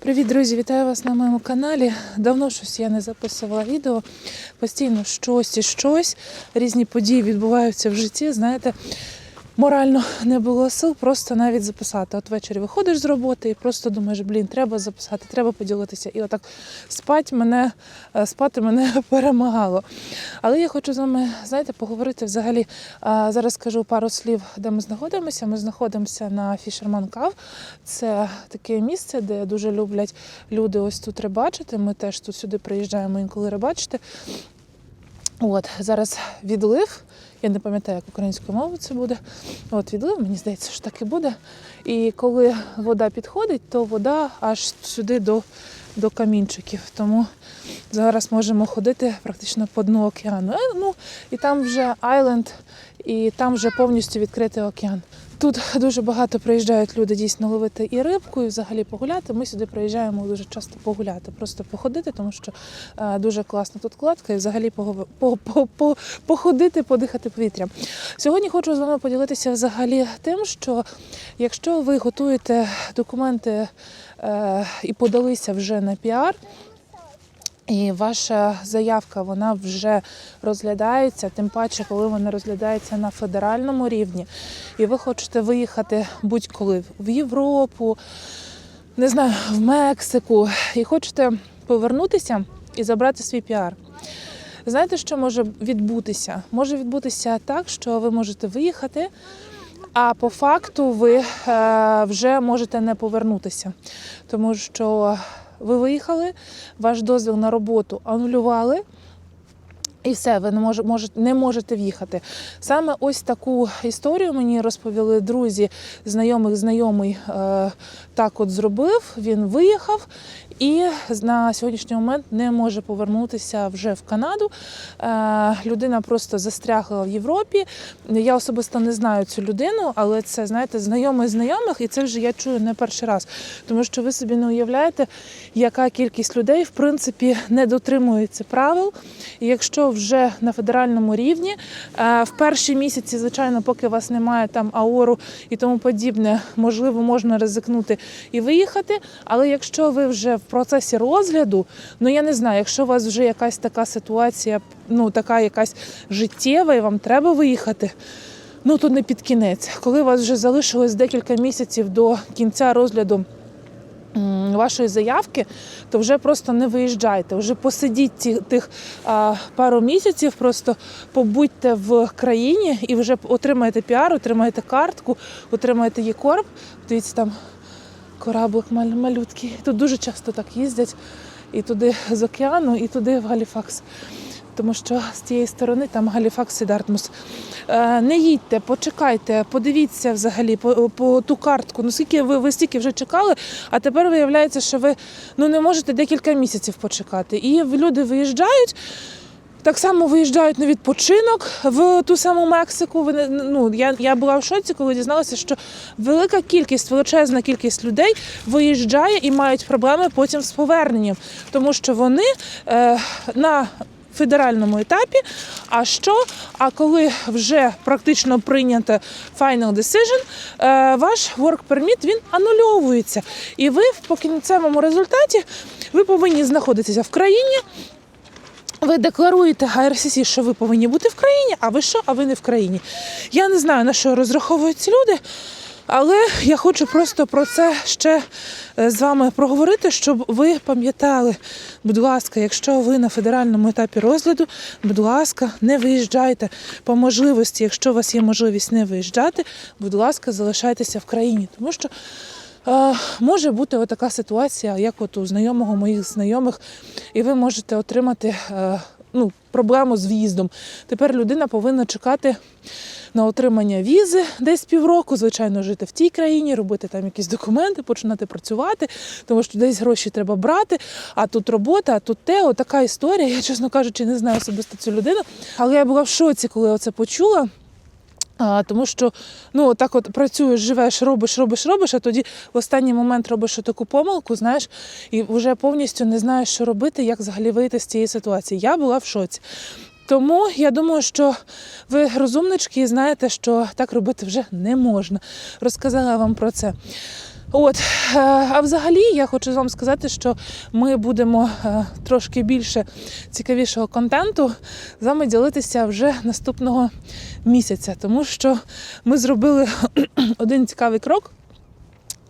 Привіт, друзі! Вітаю вас на моєму каналі. Давно щось я не записувала відео. Постійно щось і щось. Різні події відбуваються в житті. Знаєте, морально не було сил просто навіть записати. От ввечері виходиш з роботи і просто думаєш, блін, треба записати, треба поділитися. І отак спать мене, е, спати мене перемагало. Але я хочу з вами, знаєте, поговорити взагалі. Зараз скажу пару слів, де ми знаходимося. Ми знаходимося на Fisherman Cove. Це таке місце, де дуже люблять люди ось тут рибачити. Ми теж тут сюди приїжджаємо інколи рибачити. От зараз відлив. Я не пам'ятаю, як українською мовою це буде. От відлив, мені здається, що так і буде. І коли вода підходить, то вода аж сюди до, до камінчиків. Тому зараз можемо ходити практично по дну океану. Е, ну, і там вже айленд, і там вже повністю відкритий океан. Тут дуже багато приїжджають люди дійсно ловити і рибку, і взагалі погуляти. Ми сюди приїжджаємо дуже часто погуляти, просто походити, тому що е, дуже класна тут кладка, і взагалі походити, подихати повітрям. Сьогодні хочу з вами поділитися взагалі тим, що якщо ви готуєте документи е, і подалися вже на піар. І ваша заявка вона вже розглядається, тим паче, коли вона розглядається на федеральному рівні, і ви хочете виїхати будь-коли в Європу, не знаю, в Мексику, і хочете повернутися і забрати свій піар. Знаєте, що може відбутися? Може відбутися так, що ви можете виїхати, а по факту ви е, вже можете не повернутися, тому що ви виїхали, ваш дозвіл на роботу анулювали. І все, ви не може, можете, не можете в'їхати. Саме ось таку історію мені розповіли друзі, знайомих знайомий е, так от зробив. Він виїхав і на сьогоднішній момент не може повернутися вже в Канаду. Е, людина просто застрягла в Європі. Я особисто не знаю цю людину, але це знаєте, знайомий знайомих, і це вже я чую не перший раз. Тому що ви собі не уявляєте, яка кількість людей в принципі не дотримується правил. І якщо вже на федеральному рівні е, в перші місяці, звичайно, поки у вас немає там аору і тому подібне, можливо, можна ризикнути і виїхати. Але якщо ви вже в процесі розгляду, ну я не знаю, якщо у вас вже якась така ситуація, ну така якась життєва, і вам треба виїхати. Ну то не під кінець, коли у вас вже залишилось декілька місяців до кінця розгляду вашої заявки, то вже просто не виїжджайте. Вже посидіть ті, тих а, пару місяців, просто побудьте в країні і вже отримаєте піар, отримаєте картку, отримаєте ЄКОРП. Дивіться, там кораблик малюткий. Тут дуже часто так їздять і туди з океану, і туди в Галіфакс. Тому що з тієї сторони там Галіфакс і Дартмус. Е, не їдьте, почекайте, подивіться взагалі по, по ту картку. Ну скільки ви, ви стільки вже чекали, а тепер виявляється, що ви ну, не можете декілька місяців почекати. І люди виїжджають. Так само виїжджають на відпочинок в ту саму Мексику. Ну, я, я була в шоці, коли дізналася, що велика кількість, величезна кількість людей виїжджає і мають проблеми потім з поверненням, тому що вони е, на федеральному етапі. А що? А коли вже практично прийнято final decision, е, ваш work permit він анульовується. І ви в покінцевому результаті ви повинні знаходитися в країні. Ви декларуєте IRCC, що ви повинні бути в країні, а ви що, а ви не в країні. Я не знаю, на що розраховують ці люди, але я хочу просто про це ще е, з вами проговорити, щоб ви пам'ятали, будь ласка, якщо ви на федеральному етапі розгляду, будь ласка, не виїжджайте по можливості, якщо у вас є можливість не виїжджати, будь ласка, залишайтеся в країні, тому що. Е, Може бути така ситуація, як от у знайомого моїх знайомих, і ви можете отримати е, ну, проблему з в'їздом. Тепер людина повинна чекати на отримання візи десь півроку, звичайно, жити в тій країні, робити там якісь документи, починати працювати, тому що десь гроші треба брати, а тут робота, а тут те, отака історія. Я, чесно кажучи, не знаю особисто цю людину, але я була в шоці, коли я це почула. А, тому що ну так от працюєш, живеш, робиш, робиш, робиш, а тоді в останній момент робиш таку помилку, знаєш, і вже повністю не знаєш, що робити, як взагалі вийти з цієї ситуації. Я була в шоці. Тому я думаю, що ви розумнички і знаєте, що так робити вже не можна. Розказала вам про це. От, е, а взагалі я хочу вам сказати, що ми будемо е, трошки більше цікавішого контенту з вами ділитися вже наступного місяця, тому що ми зробили один цікавий крок.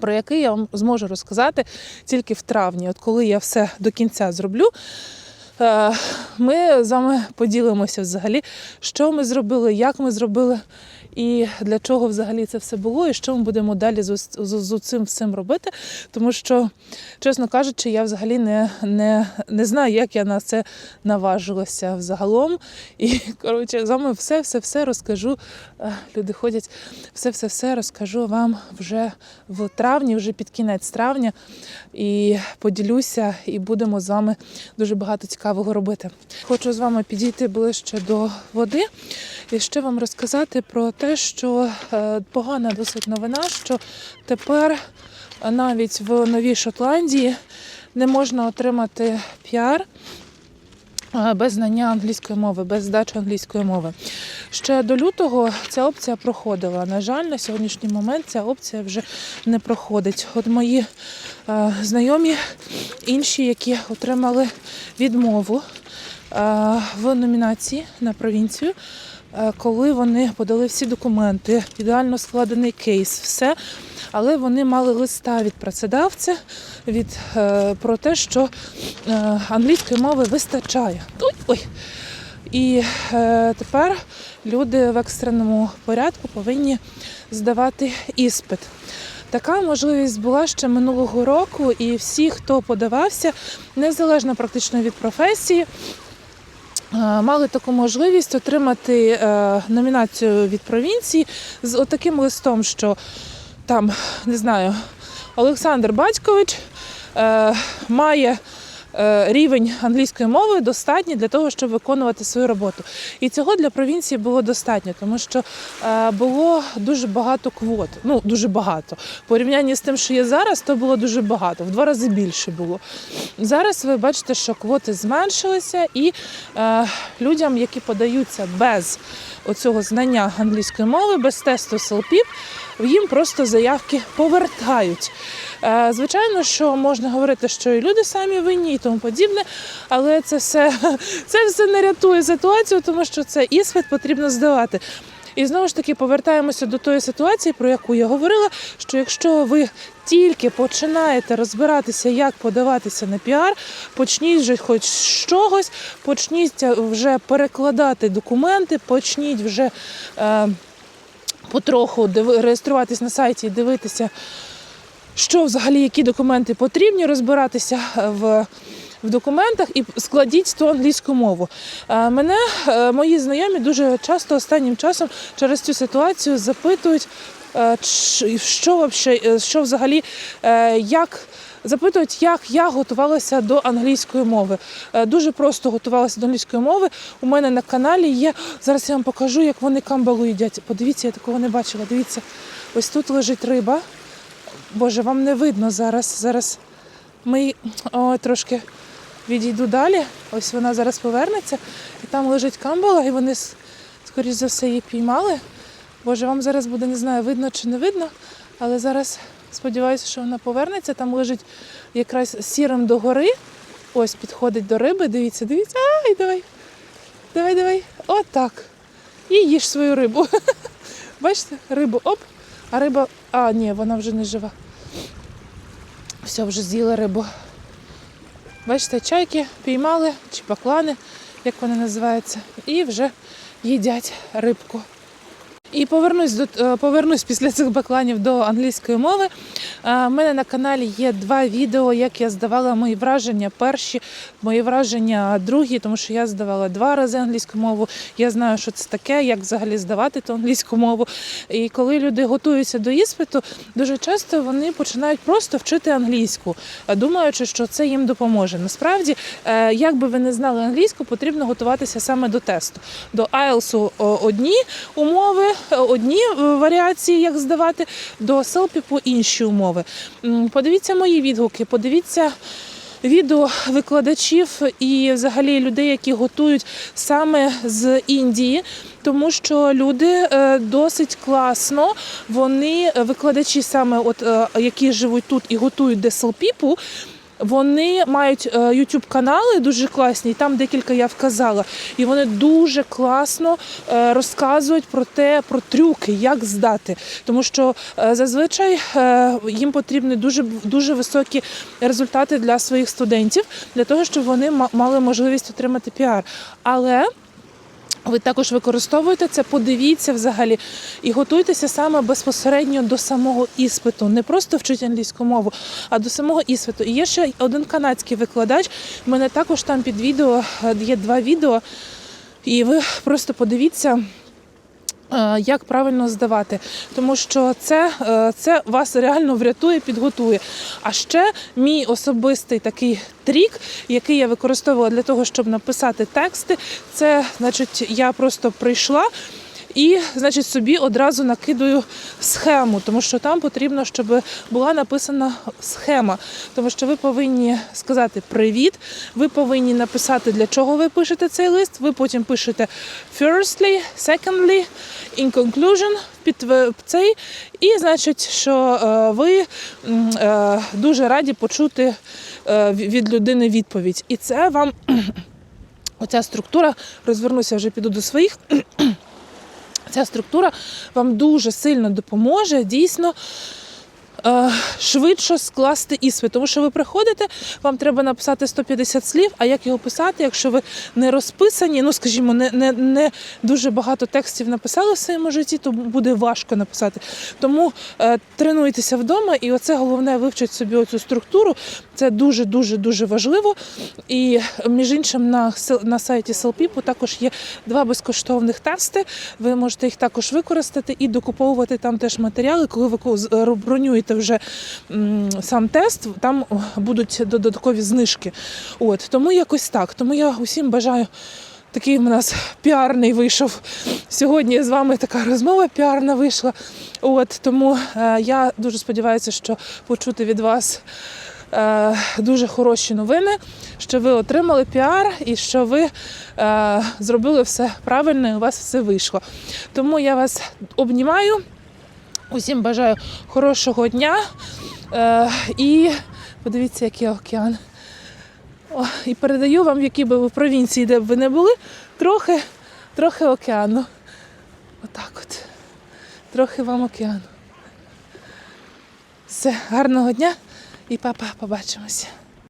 Про який я вам зможу розказати тільки в травні. От коли я все до кінця зроблю, е, ми з вами поділимося взагалі, що ми зробили, як ми зробили, і для чого взагалі це все було, і що ми будемо далі з, з, з цим всім робити. Тому що, чесно кажучи, я взагалі не, не, не знаю, як я на це наважилася взагалом. І коротше, з вами все, все, все розкажу. Люди ходять, все, все, все розкажу вам вже в травні, вже під кінець травня. І поділюся, і будемо з вами дуже багато цікавого робити. Хочу з вами підійти ближче до води і ще вам розказати про те, що е, погана досить новина, що тепер навіть в Новій Шотландії не можна отримати піар. е, Без знання англійської мови, без здачі англійської мови. Ще до лютого ця опція проходила. На жаль, на сьогоднішній момент ця опція вже не проходить. От мої е, знайомі, інші, які отримали відмову е, в номінації на провінцію, коли вони подали всі документи, ідеально складений кейс, все. Але вони мали листа від працедавця від, е, про те, що е, англійської мови вистачає. Ой, ой. І е, тепер люди в екстреному порядку повинні здавати іспит. Така можливість була ще минулого року, і всі, хто подавався, незалежно практично від професії, е, мали таку можливість отримати е, номінацію від провінції з отаким листом, що там, не знаю, Олександр Батькович е, має е, рівень англійської мови достатній для того, щоб виконувати свою роботу. І цього для провінції було достатньо, тому що е, було дуже багато квот. Ну, дуже багато. В порівнянні з тим, що є зараз, то було дуже багато, в два рази більше було. Зараз ви бачите, що квоти зменшилися, і е, людям, які подаються без оцього знання англійської мови, без тесту СЛПІП, їм просто заявки повертають. Е, Звичайно, що можна говорити, що і люди самі винні і тому подібне, але це все, це все не рятує ситуацію, тому що це іспит потрібно здавати. І знову ж таки повертаємося до тої ситуації, про яку я говорила, що якщо ви тільки починаєте розбиратися, як подаватися на піар, почніть вже хоч з чогось, почніть вже перекладати документи, почніть вже е, потроху реєструватись на сайті і дивитися, що взагалі, які документи потрібні, розбиратися в. В документах і складіть ту англійську мову. Е, Мене е, мої знайомі дуже часто останнім часом через цю ситуацію запитують, е, що е, що взагалі, е, як запитують, як я готувалася до англійської мови. Е, Дуже просто готувалася до англійської мови. У мене на каналі є. Зараз я вам покажу, як вони камбалу їдять. Подивіться, я такого не бачила. Дивіться, ось тут лежить риба. Боже, вам не видно зараз. Зараз ми о, трошки відійду далі. Ось вона зараз повернеться, і там лежить камбала, і вони, скоріш за все, її піймали. Боже, вам зараз буде, не знаю, видно чи не видно, але зараз сподіваюся, що вона повернеться. Там лежить якраз сірим догори. Ось підходить до риби. Дивіться, дивіться. Ай, давай. Давай, давай. Отак. І їж свою рибу. Бачите, рибу оп, а риба. А, ні, вона вже не жива. Все, вже з'їла рибу. Бачите, чайки піймали чи поклани, як вони називаються, і вже їдять рибку. І повернусь до е, повернусь після цих бакланів до англійської мови. У мене на каналі є два відео, як я здавала мої враження. Перші мої враження другі, тому що я здавала два рази англійську мову. Я знаю, що це таке, як взагалі здавати ту англійську мову. І коли люди готуються до іспиту, дуже часто вони починають просто вчити англійську, е, думаючи, що це їм допоможе. Насправді, е, як би ви не знали англійську, потрібно готуватися саме до тесту. До IELTS одні умови, е, одні е, варіації, як здавати, до селпіпу інші умови. Подивіться мої відгуки, подивіться. Відео викладачів і взагалі людей, які готують саме з Індії, тому що люди е, досить класно, вони е, викладачі саме, от які живуть тут і готують деселпіпу. Вони мають е, youtube канали дуже класні, і там декілька я вказала. І вони дуже класно е, розказують про те, про трюки, як здати. Тому що е, зазвичай їм потрібні дуже дуже високі результати для своїх студентів, для того, щоб вони мали можливість отримати піар. Але ви також використовуєте це, подивіться взагалі і готуйтеся саме безпосередньо до самого іспиту. Не просто вчіть англійську мову, а до самого іспиту. І є ще один канадський викладач. У мене також там під відео е, є два відео, і ви просто подивіться. Е, Як правильно здавати, тому що це, е, це вас реально врятує, підготує. А ще мій особистий такий трік, який я використовувала для того, щоб написати тексти, це значить, я просто прийшла. І, значить, собі одразу накидаю схему, тому що там потрібно, щоб була написана схема. Тому що ви повинні сказати привіт, ви повинні написати, для чого ви пишете цей лист. Ви потім пишете firstly, secondly, in conclusion, під цей. І значить, що е, ви е, дуже раді почути е, від людини відповідь. І це вам оця структура, розвернуся вже піду до своїх. Ця структура вам дуже сильно допоможе дійсно е, швидше скласти іспит. Тому що ви приходите, вам треба написати 150 слів, а як його писати, якщо ви не розписані, ну скажімо, не, не, не дуже багато текстів написали в своєму житті, то буде важко написати. Тому е, тренуйтеся вдома, і оце головне вивчити собі оцю структуру. Це дуже дуже дуже важливо. І між іншим на на сайті Селпіпу також є два безкоштовних тести. Ви можете їх також використати і докуповувати там теж матеріали. Коли ви ро- бронюєте вже сам тест, там будуть додаткові знижки. От тому якось так. Тому я усім бажаю. Такий в нас піарний вийшов. Сьогодні з вами така розмова піарна вийшла. От тому е, я дуже сподіваюся, що почути від вас е, дуже хороші новини, що ви отримали піар і що ви е, зробили все правильно, і у вас все вийшло. Тому я вас обнімаю. Усім бажаю хорошого дня. Е, і подивіться, який океан. О, і передаю вам, в якій би ви провінції, де б ви не були, трохи, трохи океану. Отак от. Трохи вам океану. Все, гарного дня і папа, побачимося.